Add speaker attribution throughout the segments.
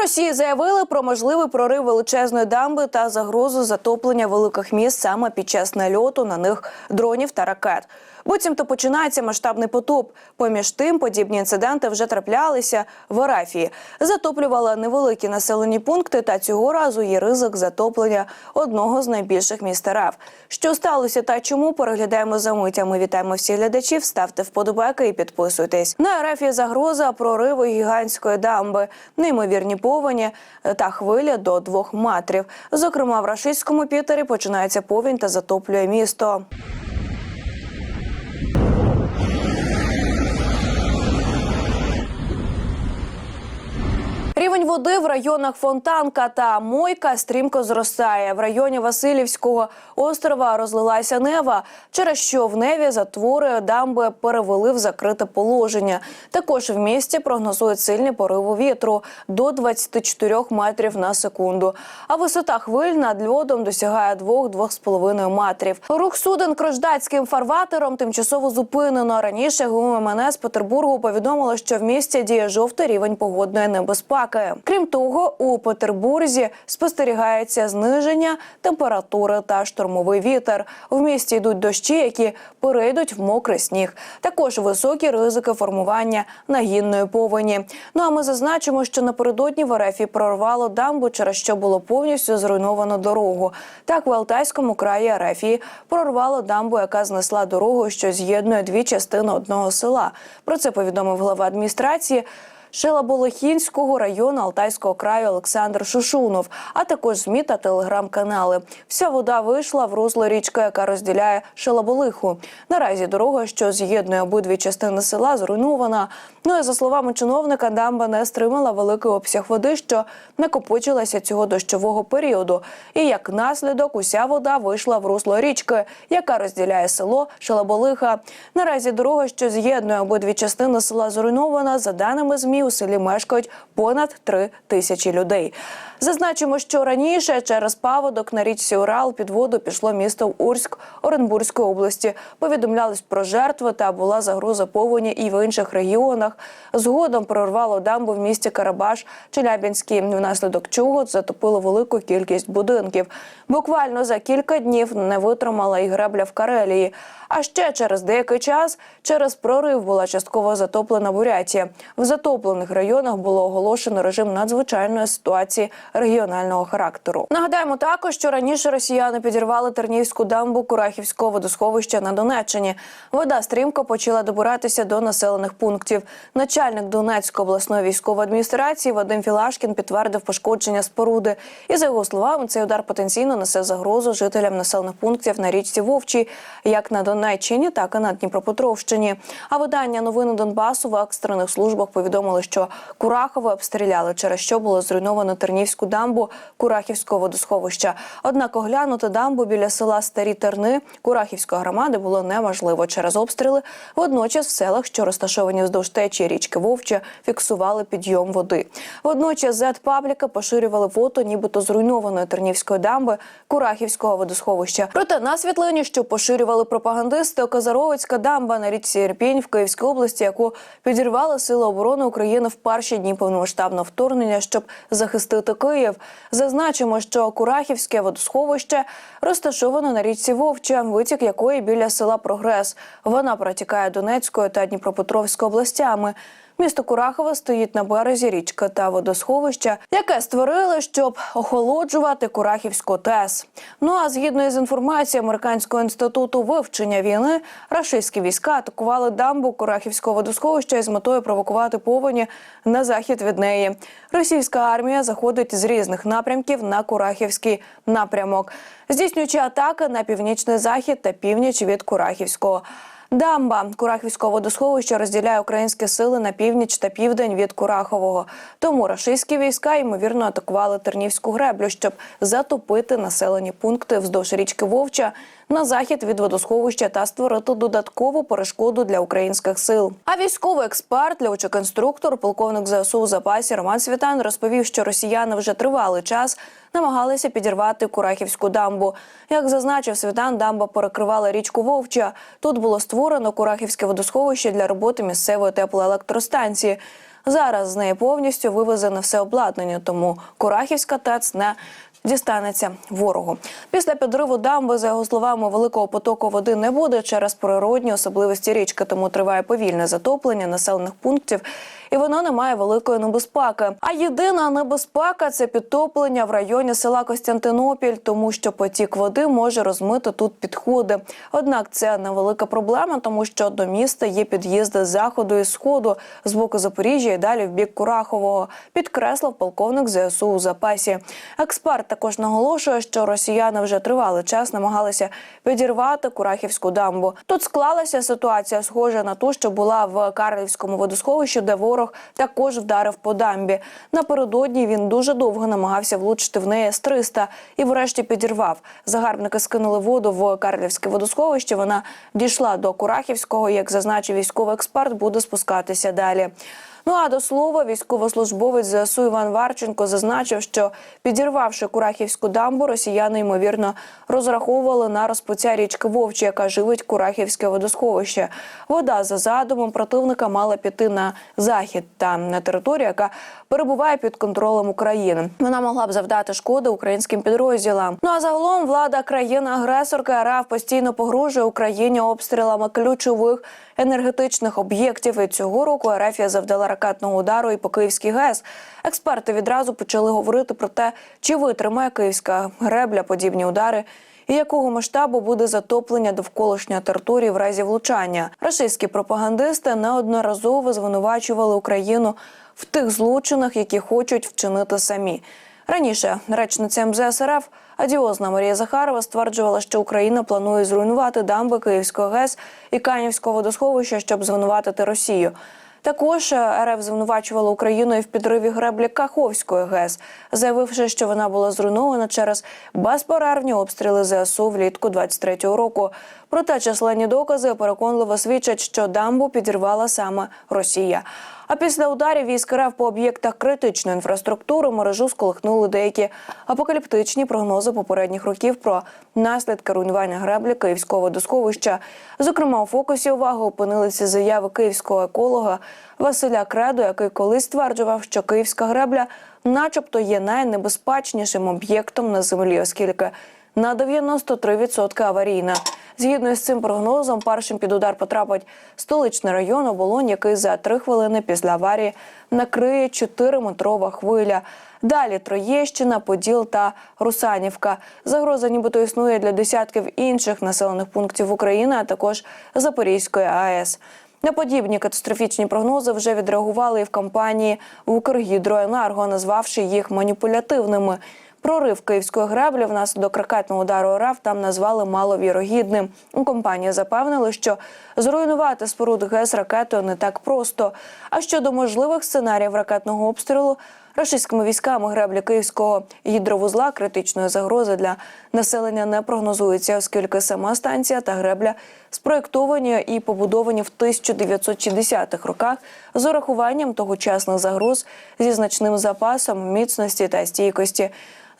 Speaker 1: Росії заявили про можливий прорив величезної дамби та загрозу затоплення великих міст саме під час нальоту на них дронів та ракет. Буцімто починається масштабний потоп. Поміж тим, подібні інциденти вже траплялися в Арафії. Затоплювали невеликі населені пункти, та цього разу є ризик затоплення одного з найбільших міст РФ. Що сталося та чому переглядаємо за мить. А Ми вітаємо всіх глядачів. Ставте вподобайки і підписуйтесь. На Арафії загроза прориву гігантської дамби, неймовірні повені та хвиля до двох метрів. Зокрема, в рашистському Пітері починається повінь та затоплює місто. Рівень води в районах Фонтанка та Мойка стрімко зростає. В районі Васильівського острова розлилася нева, через що в неві затвори дамби перевели в закрите положення. Також в місті прогнозують сильні пориви вітру до 24 метрів на секунду. А висота хвиль над льодом досягає 2-2,5 метрів. Рух суден крождатським фарватером тимчасово зупинено. Раніше ГУМНС Петербургу повідомило, що в місті діє жовтий рівень погодної небезпеки. Крім того, у Петербурзі спостерігається зниження температури та штормовий вітер. В місті йдуть дощі, які перейдуть в мокрий сніг. Також високі ризики формування нагінної повені. Ну а ми зазначимо, що напередодні в РФ прорвало дамбу, через що було повністю зруйновано дорогу. Так в Алтайському краї РФ прорвало дамбу, яка знесла дорогу, що з'єднує дві частини одного села. Про це повідомив глава адміністрації. Шелаболохінського району Алтайського краю Олександр Шушунов, а також ЗМІ та телеграм-канали. Вся вода вийшла в русло річки, яка розділяє Шелаболиху. Наразі дорога, що з'єднує обидві частини села, зруйнована. Ну і за словами чиновника, дамба не стримала великий обсяг води, що накопичилася цього дощового періоду. І як наслідок, уся вода вийшла в русло річки, яка розділяє село Шелаболиха. Наразі дорога, що з'єднує обидві частини села, зруйнована. За даними ЗМІ, у селі мешкають понад три тисячі людей. Зазначимо, що раніше через паводок на річці Урал під воду пішло місто Урськ Оренбурзької області. Повідомлялись про жертви та була загроза повені і в інших регіонах. Згодом прорвало дамбу в місті Карабаш, Челябінський, внаслідок чого затопило велику кількість будинків. Буквально за кілька днів не витримала і гребля в Карелії. А ще через деякий час через прорив була частково затоплена Бурятія. В затоплених районах було оголошено режим надзвичайної ситуації регіонального характеру. Нагадаємо також, що раніше росіяни підірвали Тернівську дамбу Курахівського водосховища на Донеччині. Вода стрімко почала добиратися до населених пунктів. Начальник Донецької обласної військової адміністрації Вадим Філашкін підтвердив пошкодження споруди. І за його словами, цей удар потенційно несе загрозу жителям населених пунктів на річці Вовчій, як на Донеччині, так і на Дніпропетровщині. А видання новини Донбасу в екстрених службах повідомили, що Курахове обстріляли, через що було зруйновано Тернівську дамбу Курахівського водосховища. Однак оглянути дамбу біля села Старі Терни Курахівської громади було неможливо через обстріли. Водночас в селах, що розташовані вздовж течії річки Вовча, фіксували підйом води. Водночас зет пабліка поширювали фото, нібито зруйнованої Тернівської дамби Курахівського водосховища. Проте на світлині, що поширювали пропагандисти, Оказаровицька дамба на річці Ірпінь в Київській області, яку підірвали сили оборони України в перші дні повномасштабного вторгнення, щоб захистити Київ. Зазначимо, що Курахівське водосховище розташовано на річці Вовча, витік якої біля села Прогрес. Вона протікає Донецькою та Дніпропетровською областями. Місто Курахове стоїть на березі річки та водосховища, яке створили, щоб охолоджувати Курахівську ТЕС. Ну а згідно із інформацією американського інституту вивчення війни, рашистські війська атакували дамбу Курахівського водосховища із метою провокувати повені на захід від неї. Російська армія заходить з різних напрямків на Курахівський напрямок, здійснюючи атаки на північний захід та північ від Курахівського. Дамба Курахівського водосховища розділяє українські сили на північ та південь від Курахового. Тому рашистські війська ймовірно атакували Тернівську греблю, щоб затопити населені пункти вздовж річки Вовча на захід від водосховища та створити додаткову перешкоду для українських сил. А військовий експерт, льотчик-інструктор, полковник ЗСУ у запасі Роман Світан розповів, що росіяни вже тривалий час намагалися підірвати Курахівську дамбу. Як зазначив Світан, дамба перекривала річку Вовча. Тут було створено Курахівське водосховище для роботи місцевої теплоелектростанції. Зараз з неї повністю вивезене все обладнання, тому Курахівська ТЕЦ не дістанеться ворогу. Після підриву дамби, за його словами, великого потоку води не буде через природні особливості річки, тому триває повільне затоплення населених пунктів. І воно не має великої небезпеки. А єдина небезпека це підтоплення в районі села Костянтинопіль, тому що потік води може розмити тут підходи. Однак це невелика проблема, тому що до міста є під'їзди з заходу і сходу з боку Запоріжжя і далі в бік Курахового. Підкреслив полковник ЗСУ у запасі. Експерт також наголошує, що росіяни вже тривалий час намагалися підірвати Курахівську дамбу. Тут склалася ситуація, схожа на ту, що була в Карлівському водосховищі, де ворог також вдарив по дамбі. Напередодні він дуже довго намагався влучити в неї з 300 і врешті підірвав. Загарбники скинули воду в Карлівське водосховище. Вона дійшла до Курахівського. Як зазначив військовий експерт, буде спускатися далі. Ну а до слова, військовослужбовець ЗСУ Іван Варченко зазначив, що підірвавши Курахівську дамбу, росіяни ймовірно розраховували на розпуття річки Вовчі, яка живить Курахівське водосховище. Вода за задумом противника мала піти на захід та на територію, яка перебуває під контролем України. Вона могла б завдати шкоди українським підрозділам. Ну а загалом влада країни-агресорка РФ постійно погрожує Україні обстрілами ключових енергетичних об'єктів. І цього року РФ завдала ракетного удару і по Київській ГЕС. Експерти відразу почали говорити про те, чи витримає київська гребля подібні удари. І якого масштабу буде затоплення довколишньої території в разі влучання? Російські пропагандисти неодноразово звинувачували Україну в тих злочинах, які хочуть вчинити самі. Раніше речниця МЗС РФ адіозна Марія Захарова стверджувала, що Україна планує зруйнувати дамби Київського ГЕС і Канівського водосховища, щоб звинуватити Росію. Також РФ звинувачувала Україну і в підриві греблі Каховської ГЕС, заявивши, що вона була зруйнована через безперервні обстріли ЗСУ влітку 23-го року. Проте численні докази переконливо свідчать, що дамбу підірвала саме Росія. А після ударів військ РФ по об'єктах критичної інфраструктури мережу сколихнули деякі апокаліптичні прогнози попередніх років про наслідки руйнування греблі Київського водосховища. Зокрема, у фокусі уваги опинилися заяви київського еколога Василя Кредо, який колись стверджував, що київська гребля, начебто, є найнебезпечнішим об'єктом на землі, оскільки на 93% аварійна. Згідно з цим прогнозом, першим під удар потрапить столичний район оболонь, який за три хвилини після аварії накриє 4-метрова хвиля. Далі Троєщина, Поділ та Русанівка. Загроза нібито існує для десятків інших населених пунктів України, а також Запорізької АЕС. На подібні катастрофічні прогнози вже відреагували і в компанії Укргідроенерго, назвавши їх маніпулятивними. Прорив київської греблі внаслідок ракетного удару РФ там назвали маловірогідним. У компанії запевнили, що зруйнувати споруд ГЕС ракетою не так просто. А щодо можливих сценаріїв ракетного обстрілу. Російськими військами греблі київського гідровузла критичної загрози для населення не прогнозується, оскільки сама станція та гребля спроєктовані і побудовані в 1960-х роках з урахуванням тогочасних загроз зі значним запасом міцності та стійкості.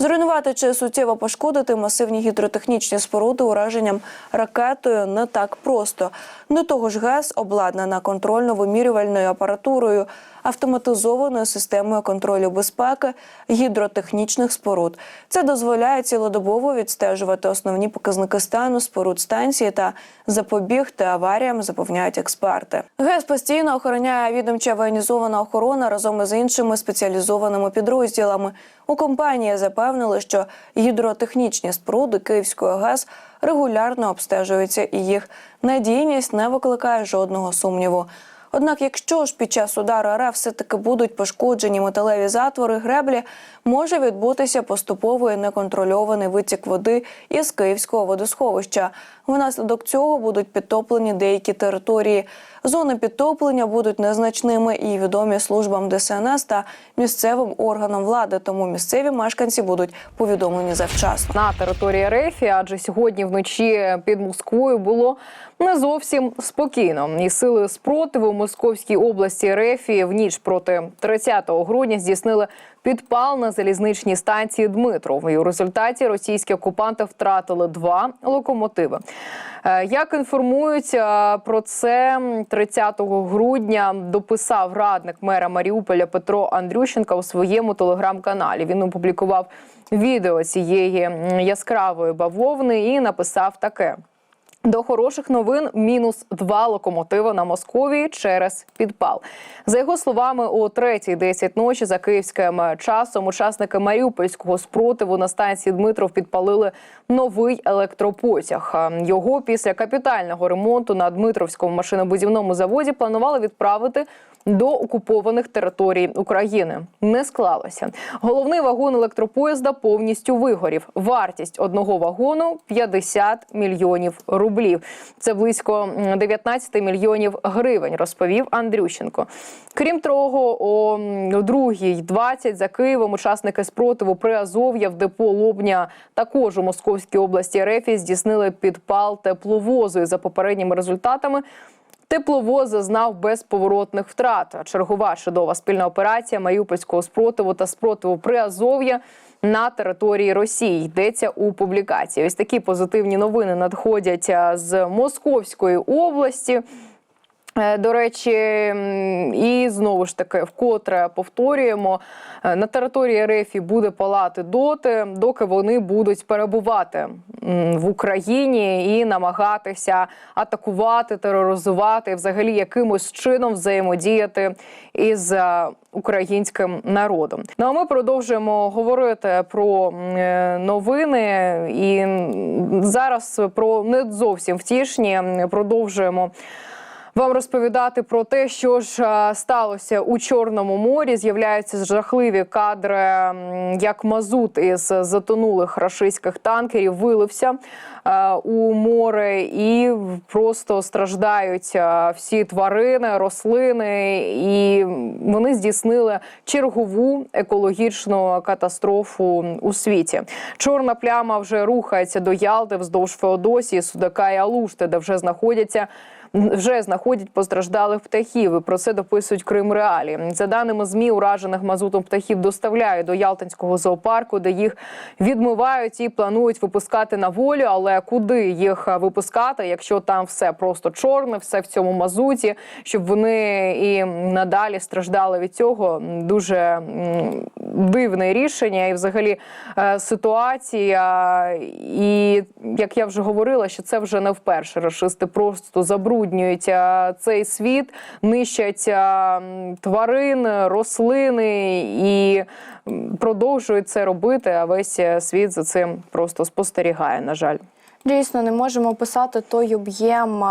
Speaker 1: Зруйнувати чи суттєво пошкодити масивні гідротехнічні споруди ураженням ракетою не так просто. До того ж, ГЕС обладнана контрольно-вимірювальною апаратурою, автоматизованою системою контролю безпеки гідротехнічних споруд. Це дозволяє цілодобово відстежувати основні показники стану споруд станції та запобігти аваріям, запевняють експерти. ГЕС постійно охороняє відомча воєнізована охорона разом із іншими спеціалізованими підрозділами. У компанії запевнили, що гідротехнічні споруди Київської ГЕС регулярно обстежуються, і їх надійність не викликає жодного сумніву. Однак, якщо ж під час удару РФ все таки будуть пошкоджені металеві затвори греблі, може відбутися поступовий неконтрольований витік води із київського водосховища. Внаслідок цього будуть підтоплені деякі території. Зони підтоплення будуть незначними і відомі службам ДСНС та місцевим органам влади. Тому місцеві мешканці будуть повідомлені завчасно.
Speaker 2: на території РФ, адже сьогодні вночі під Москвою було не зовсім спокійно. І сили спротиву Московській області РФ в ніч проти 30 грудня здійснили підпал на залізничній станції Дмитров. І у результаті російські окупанти втратили два локомотиви. Е, Як інформують е, про це 30 грудня, дописав радник мера Маріуполя Петро Андрющенка у своєму телеграм-каналі. Він опублікував відео цієї яскравої бавовни і написав таке. До хороших новин мінус два локомотиви на Московії через підпал. За його словами, о 3.10 ночі за київським часом учасники маріупольського спротиву на станції Дмитров підпалили новий електропотяг. Його після капітального ремонту на Дмитровському машинобудівному заводі планували відправити. До окупованих територій України не склалося. Головний вагон електропоїзда повністю вигорів. Вартість одного вагону 50 мільйонів рублів. Це близько м, 19 мільйонів гривень, розповів Андрющенко. Крім того, о м, 2.20 за Києвом учасники спротиву при Азов'я в депо Лобня також у Московській області РФ здійснили підпал тепловозу. І за попередніми результатами Тепловоз зазнав безповоротних втрат. Чергова чудова спільна операція Маріупольського спротиву та спротиву Приазов'я на території Росії йдеться у публікації. Ось такі позитивні новини надходять з Московської області. Е, До речі, і знову ж таки, вкотре повторюємо, е, на території РФ буде палати доти, доки вони будуть перебувати в Україні і намагатися атакувати, тероризувати, взагалі якимось чином взаємодіяти із е, українським народом. Ну а ми продовжуємо говорити про новини і зараз про не зовсім втішні продовжуємо. Вам розповідати про те, що ж сталося у Чорному морі. З'являються жахливі кадри, як мазут із затонулих рашистських танкерів вилився у море, і просто страждають всі тварини, рослини, і вони здійснили чергову екологічну катастрофу у світі. Чорна пляма вже рухається до Ялти вздовж Феодосії, Судака і Алушти, де вже знаходяться вже знаходять постраждалих птахів. І про це дописують Крим Реалі. За даними змі, уражених мазутом птахів доставляють до Ялтинського зоопарку, де їх відмивають і планують випускати на волю. Але куди їх випускати, якщо там все просто чорне, все в цьому мазуті, щоб вони і надалі страждали від цього. Дуже дивне рішення, і взагалі е, ситуація. І як я вже говорила, що це вже не вперше. Рашисти просто забруднюють цей світ, нищать тварин, рослини і продовжують це робити. А весь е, світ за цим просто спостерігає. На жаль.
Speaker 3: Дійсно, не можемо описати той об'єм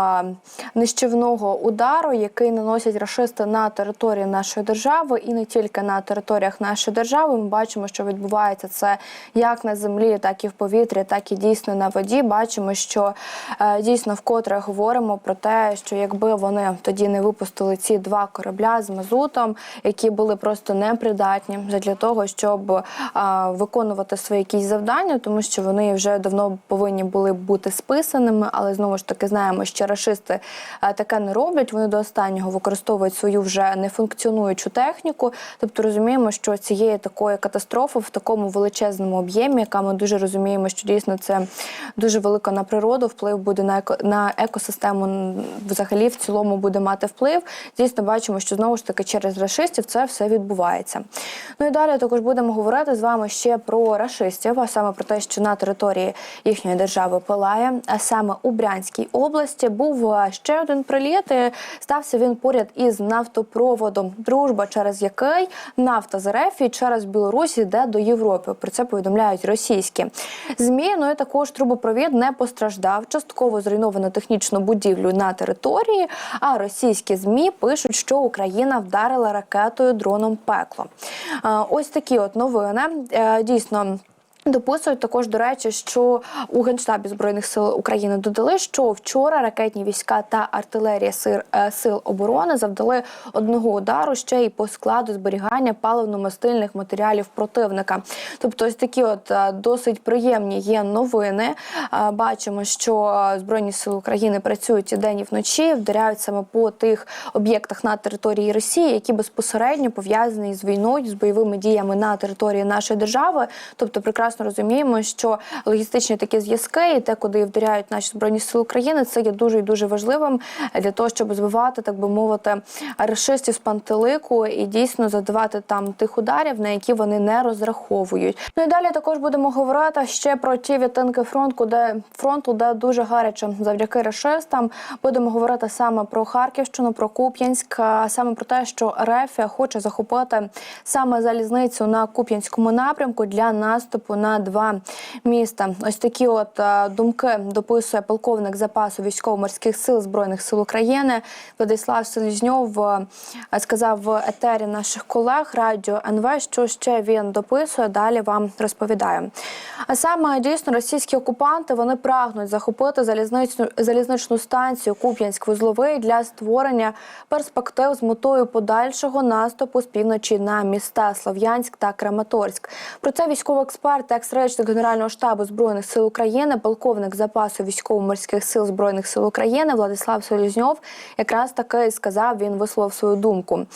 Speaker 3: нищівного удару, який наносять рашисти на території нашої держави, і не тільки на територіях нашої держави. Ми бачимо, що відбувається це як на землі, так і в повітрі, так і дійсно на воді. Бачимо, що е, дійсно вкотре говоримо про те, що якби вони тоді не випустили ці два корабля з мазутом, які були просто непридатні для того, щоб виконувати свої якісь завдання, тому що вони вже давно повинні були бути списаними, але знову ж таки знаємо, що рашисти е, таке не роблять. Вони до останнього використовують свою вже нефункціонуючу техніку. Тобто розуміємо, що цієї такої катастрофи в такому величезному об'ємі, яка ми дуже розуміємо, що дійсно це дуже велика на природу, вплив буде на еко на екосистему взагалі в цілому буде мати вплив. Дійсно, бачимо, що знову ж таки через рашистів це все відбувається. Ну і далі також будемо говорити з вами ще про рашистів, а саме про те, що на території їхньої держави палає, саме у Брянській області був ще один приліт. Стався він поряд із нафтопроводом. Дружба, через який нафта з РФ і через Білорусь йде до Європи. Про це повідомляють російські змі. Ну і також трубопровід не постраждав. Частково зруйновано технічну будівлю на території. А російські змі пишуть, що Україна вдарила ракетою дроном пекло. Ось такі от новини. Е, Дійсно. Дописують також, до речі, що у Генштабі збройних сил України додали, що вчора ракетні війська та артилерія сир- е, сил оборони завдали одного удару ще й по складу зберігання паливно-мастильних матеріалів противника. Тобто, ось такі от е, досить приємні є новини. Е, Бачимо, що збройні сили України працюють і день і вночі, вдаряють саме по тих об'єктах на території Росії, які безпосередньо пов'язані з війною, з бойовими діями на території нашої держави. Тобто, прекрасно розуміємо, що логістичні такі зв'язки і те, куди вдаряють наші збройні сили України, це є дуже і дуже важливим для того, щоб збивати, так би мовити, рашистів з пантелику і дійсно задавати там тих ударів, на які вони не розраховують. Ну і далі також будемо говорити ще про ті відтинки фронту, де фронту, де дуже гаряче завдяки рашистам. Будемо говорити саме про Харківщину, про Куп'янськ, саме про те, що Рефія хоче захопити саме залізницю на Куп'янському напрямку для наступу на два міста. Ось такі от е, думки дописує полковник запасу військово-морських сил збройних сил України Владислав Селізньов. е, Сказав в етері наших колег радіо НВ, що ще він дописує. Далі вам розповідаю. А саме дійсно російські окупанти вони прагнуть захопити залізничну залізничну станцію Куп'янськ-Вузловий для створення перспектив з метою подальшого наступу з півночі на міста Слов'янськ та Краматорськ. Про це військовий експерт та екс-речник Генерального штабу збройних сил України, полковник запасу військово-морських сил збройних сил України Владислав Солізньов якраз таки сказав. Він висловив свою думку.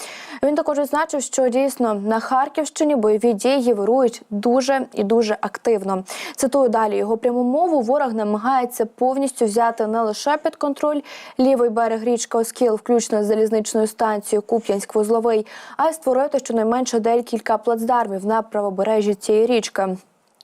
Speaker 3: Він також відзначив, що дійсно на Харківщині бойові дії вирують дуже і дуже активно. Цитую далі його пряму мову. Ворог намагається повністю взяти не лише під контроль лівий берег річки Оскіл, включно з залізничною станцією Куп'янськ-Вузловий, а й створити щонайменше декілька плацдармів на правобережжі цієї річки.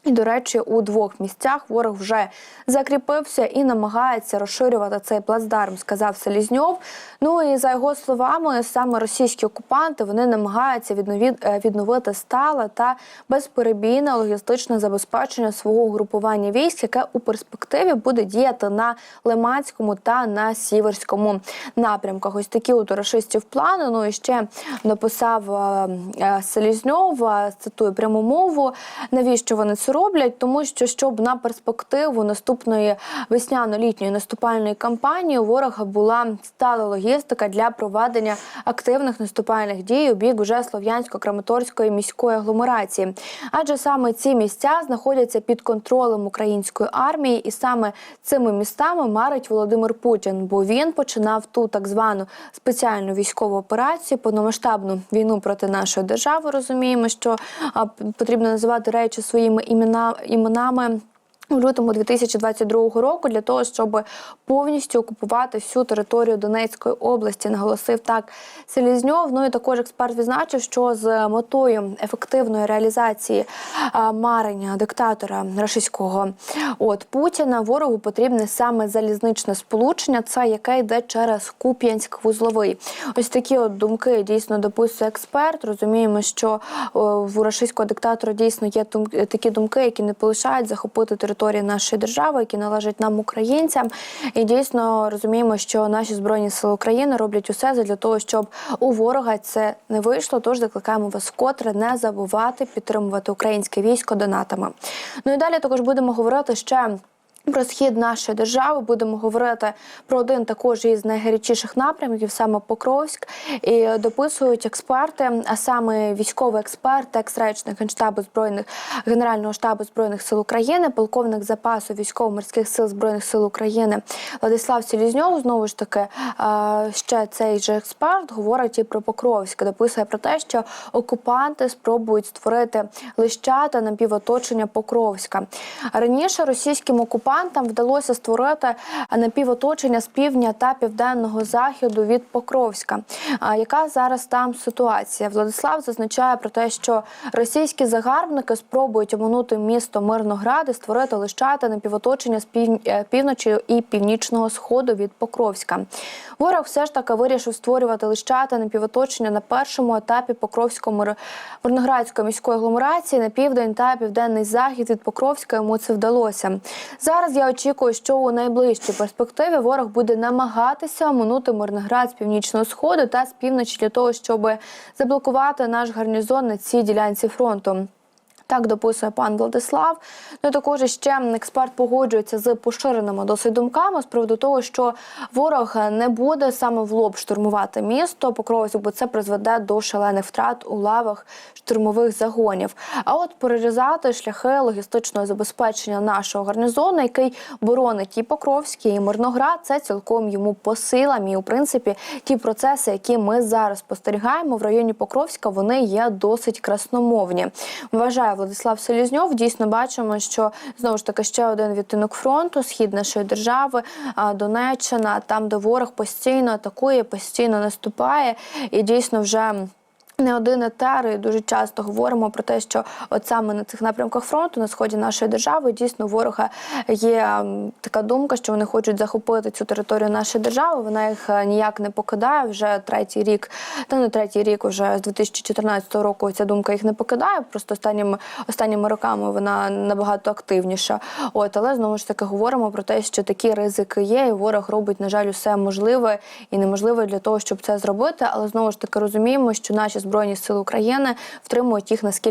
Speaker 3: І, до речі, у двох місцях ворог вже закріпився і намагається розширювати цей плацдарм, сказав Селізньов. Ну і за його словами, саме російські окупанти вони намагаються е, відновити стале та безперебійне логістичне забезпечення свого угрупування військ, яке у перспективі буде діяти на Лиманському та на Сіверському напрямках. Ось такі у рашистів плани. Ну і ще написав е, е, Селізньов, цитую пряму мову. Навіщо вони це роблять? Тому що щоб на перспективу наступної весняно-літньої наступальної кампанії у ворога була стала логістика для проведення активних наступальних дій у бік уже Слов'янсько-Краматорської міської агломерації. Адже саме ці місця знаходяться під контролем української армії, і саме цими містами марить Володимир Путін, бо він починав ту так звану спеціальну військову операцію, повномасштабну війну проти нашої держави. Розуміємо, що потрібно називати речі своїми імена іменами. У лютому 2022 року для того, щоб повністю окупувати всю територію Донецької області, наголосив так Селізньов. Ну і також експерт відзначив, що з метою ефективної реалізації марення диктатора рашистського от Путіна ворогу потрібне саме залізничне сполучення, це яке йде через Куп'янськ-Вузловий. Ось такі от думки дійсно дописує експерт. Розуміємо, що в рашистського диктатора дійсно є такі думки, які не полишають захопити територію нашої держави, які належать нам, українцям. І дійсно розуміємо, що наші збройні сили України роблять усе для того, щоб у ворога це не вийшло. Тож закликаємо вас вкотре не забувати підтримувати українське військо донатами. Ну і далі також будемо говорити ще. Про схід нашої держави будемо говорити про один також із найгарячіших напрямків, саме Покровськ. І дописують експерти, а саме військовий експерт, екс-речник Генштабу збройних Генерального штабу збройних сил України, полковник запасу військово-морських сил збройних сил України Владислав Селізньов. Знову ж таки, ще цей же експерт говорить і про Покровськ. Дописує про те, що окупанти спробують створити лищата на півоточення Покровська. Раніше російським окупантам вдалося створити напівоточення з півдня та південного заходу від Покровська. Яка зараз там ситуація? Владислав зазначає про те, що російські загарбники спробують оминути місто Мирноград і створити лищата напівоточення з е, півночі і північного сходу від Покровська. Ворог все ж таки вирішив створювати лищата напівоточення на першому етапі Покровського Мирноградської міської агломерації на південь та південний захід від Покровська йому це вдалося. Зараз я очікую, що у найближчій перспективі ворог буде намагатися оминути Мирноград з північного сходу та з півночі для того, щоб заблокувати наш гарнізон на цій ділянці фронту. Так дописує пан Владислав. Ну і також ще експерт погоджується з поширеними досить думками з приводу того, що ворог не буде саме в лоб штурмувати місто Покровськ, бо це призведе до шалених втрат у лавах штурмових загонів. А от перерізати шляхи логістичного забезпечення нашого гарнізону, який боронить і Покровський, і Мирноград, це цілком йому по силам. І у принципі ті процеси, які ми зараз спостерігаємо в районі Покровська, вони є досить красномовні. Вважає Владислав Селізньов. Дійсно бачимо, що знову ж таки ще один відтинок фронту, схід нашої держави, Донеччина, там, де ворог постійно атакує, постійно наступає, і дійсно вже. Не один етер, і дуже часто говоримо про те, що от саме на цих напрямках фронту, на сході нашої держави, дійсно ворога є така думка, що вони хочуть захопити цю територію нашої держави. Вона їх е, ніяк не покидає вже третій рік, та не третій рік, вже з 2014 року ця думка їх не покидає. Просто останніми останніми роками вона набагато активніша. От, але знову ж таки говоримо про те, що такі ризики є, і ворог робить, на жаль, усе можливе і неможливе для того, щоб це зробити. Але знову ж таки розуміємо, що наші збройні сили України втримують їх наскільки.